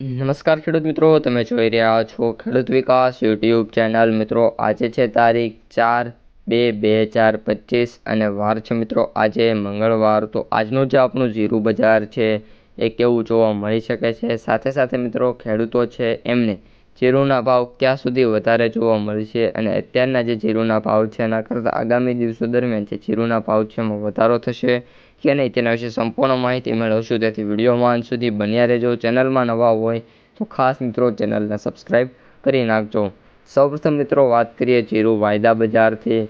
નમસ્કાર ખેડૂત મિત્રો, તમે જોઈ રહ્યા છો ખેડૂત વિકાસ યુટ્યુબ ચેનલ. મિત્રો, આજે છે તારીખ ચાર બે બે હજાર પચીસ અને વાર છે મિત્રો, આજે મંગળવાર. તો આજનું જે આપણું જીરું બજાર છે, એ કેવું જોવા મળી શકે છે? સાથે સાથે મિત્રો, ખેડૂતો છે એમને જીરુના ભાવ ક્યાં સુધી વધારે જોવા મળશે અને અત્યારના જે જીરુંના ભાવ છે એના કરતાં આગામી દિવસો દરમિયાન જે જીરુંના ભાવ છે એમાં વધારો થશે કે નહીં તેના વિશે સંપૂર્ણ માહિતી મેળવશું. તેથી વિડીયોમાં અંત સુધી બન્યા રહેજો. ચેનલમાં નવા હોય તો ખાસ મિત્રો ચેનલને સબસ્ક્રાઈબ કરી નાખજો. સૌપ્રથમ મિત્રો વાત કરીએ જીરું વાયદા બજારથી.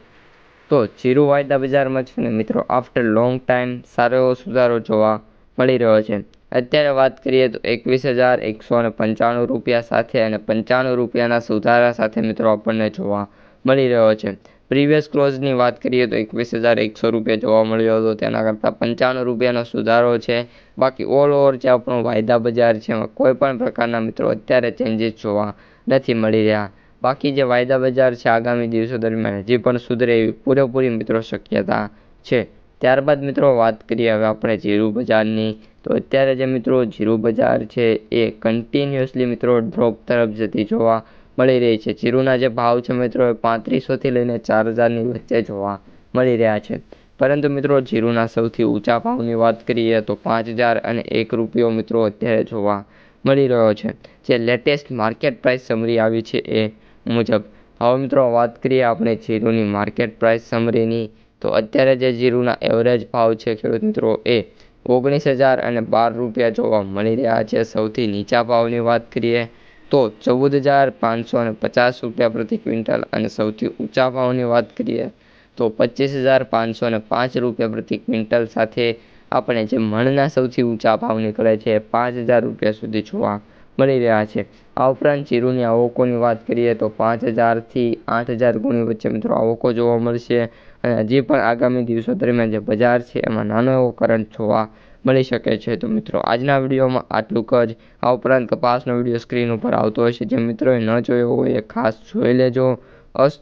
તો જીરું વાયદા બજારમાં છે ને મિત્રો આફ્ટર લોંગ ટાઈમ સારો એવો સુધારો જોવા મળી રહ્યો છે. અત્યારે વાત કરીએ તો એકવીસ હજાર એકસો ને પંચાણું રૂપિયા સાથે અને પંચાણું રૂપિયાના સુધારા સાથે મિત્રો આપણને જોવા મળી રહ્યો છે. પ્રીવિયસ ક્લોઝની વાત કરીએ તો એકવીસ હજાર એકસો રૂપિયા જોવા મળ્યો હતો. તેના કરતાં પંચાણું રૂપિયાનો સુધારો છે. બાકી ઓલ ઓવર જે આપણો વાયદા બજાર છે, એમાં કોઈ પણ પ્રકારના મિત્રો અત્યારે ચેન્જીસ જોવા નથી મળી રહ્યા. બાકી જે વાયદા બજાર છે, આગામી દિવસો દરમિયાન હજી પણ સુધરે એવી પૂરેપૂરી મિત્રો શક્યતા છે. ત્યારબાદ મિત્રો વાત કરીએ હવે આપણે જીરું બજારની. તો અત્યારે જે મિત્રો જીરું બજાર છે એ કન્ટિન્યુઅસલી મિત્રો ડ્રોપ તરફ જતી જોવા મળી રહી છે. જીરુના જે ભાવ છે મિત્રો એ પાંત્રીસોથી લઈને ચાર હજારની વચ્ચે જોવા મળી રહ્યા છે. પરંતુ મિત્રો જીરુના સૌથી ઊંચા ભાવની વાત કરીએ તો પાંચ હજાર અને એક રૂપિયો મિત્રો અત્યારે જોવા મળી રહ્યો છે. જે લેટેસ્ટ માર્કેટ પ્રાઇસ સમરી આવી છે એ મુજબ. હવે મિત્રો વાત કરીએ આપણે જીરુની માર્કેટ પ્રાઇસ સમરીની તો અત્યારે જે જીરુના એવરેજ ભાવ છે ખેડૂત મિત્રો એ ઓગણીસ હજાર અને બાર રૂપિયા જોવા મળી રહ્યા છે. સૌથી નીચા ભાવની વાત કરીએ તો ચૌદ હજાર પાંચસો અને પચાસ રૂપિયા પ્રતિ ક્વિન્ટલ અને સૌથી ઊંચા ભાવની વાત કરીએ તો પચીસ હજાર પાંચસો અને પાંચ રૂપિયા પ્રતિ ક્વિન્ટલ સાથે આપણે જે મણના સૌથી ઊંચા ભાવ નીકળે છે પાંચ હજાર રૂપિયા સુધી જોવા મળી રહ્યા છે. આ ઉપરાંત જીરુની આવકોની વાત કરીએ તો પાંચ હજારથી આઠ હજાર ગુણી વચ્ચે મિત્રો આવકો જોવા મળશે અને હજી પણ આગામી દિવસો દરમિયાન જે બજાર છે એમાં નાનો એવો કરંટ જોવા મળી શકે છે. તો મિત્રો, આજના વિડીયોમાં આટલું જ. આ ઉપરાંત કપાસનો વીડિયો સ્ક્રીન ઉપર આવતો હશે. જે મિત્રોએ ન જોયો હોય એ ખાસ જોઈ લેજો. અસ્તુ